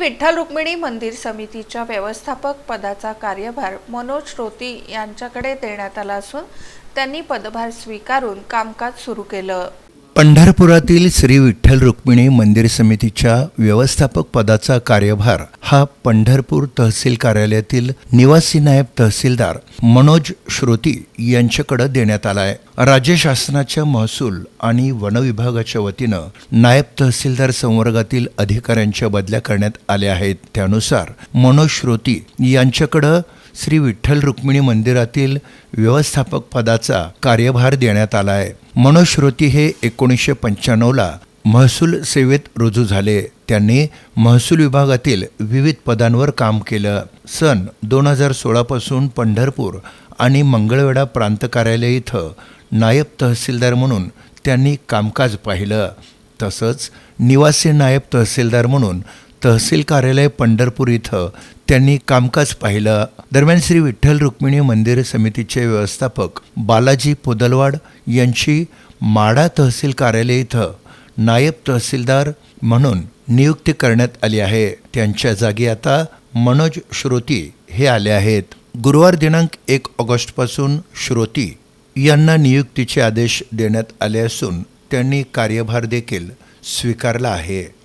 विठ्ठल रुक्मिणी मंदिर समितीच्या व्यवस्थापक पदाचा कार्यभार मनोज श्रोती यांच्याकडे देण्यात आला असून त्यांनी पदभार स्वीकारून कामकाज सुरू केलं. पंढरपुरातील श्री विठ्ठल रुक्मिणी मंदिर समितीच्या व्यवस्थापक पदाचा कार्यभार हा पंढरपूर तहसील कार्यालयातील निवासी नायब तहसीलदार मनोज श्रोती यांच्याकडे देण्यात आला आहे राज्य शासनाच्या महसूल आणि वन विभागाच्या वतीनं नायब तहसीलदार संवर्गातील अधिकाऱ्यांच्या बदल्या करण्यात आल्या आहेत. त्यानुसार मनोज श्रोती यांच्याकडं श्री विठ्ठल रुक्मिणी मंदिरातील व्यवस्थापक पदाचा कार्यभार देण्यात आला आहे. मनोश्रुती हे एकोणीसशे पंच्याण्णवला महसूल सेवेत रुजू झाले. त्यांनी महसूल विभागातील विविध पदांवर काम केलं. सन दोन हजार सोळापासून पंढरपूर आणि मंगळवेढा प्रांत कार्यालय इथं नायब तहसीलदार म्हणून त्यांनी कामकाज पाहिलं. तसंच निवासी नायब तहसीलदार म्हणून तहसील कार्यालय पंढरपूर इथं त्यांनी कामकाज पाहिलं. दरम्यान श्री विठ्ठल रुक्मिणी मंदिर समितीचे व्यवस्थापक बालाजी पोदलवाड यांची माडा तहसील कार्यालय इथं नायब तहसीलदार म्हणून नियुक्ती करण्यात आली आहे. त्यांच्या जागी आता मनोज श्रोती हे आले आहेत. गुरुवार दिनांक एक ऑगस्टपासून श्रोती यांना नियुक्तीचे आदेश देण्यात आले असून त्यांनी कार्यभार देखील स्वीकारला आहे.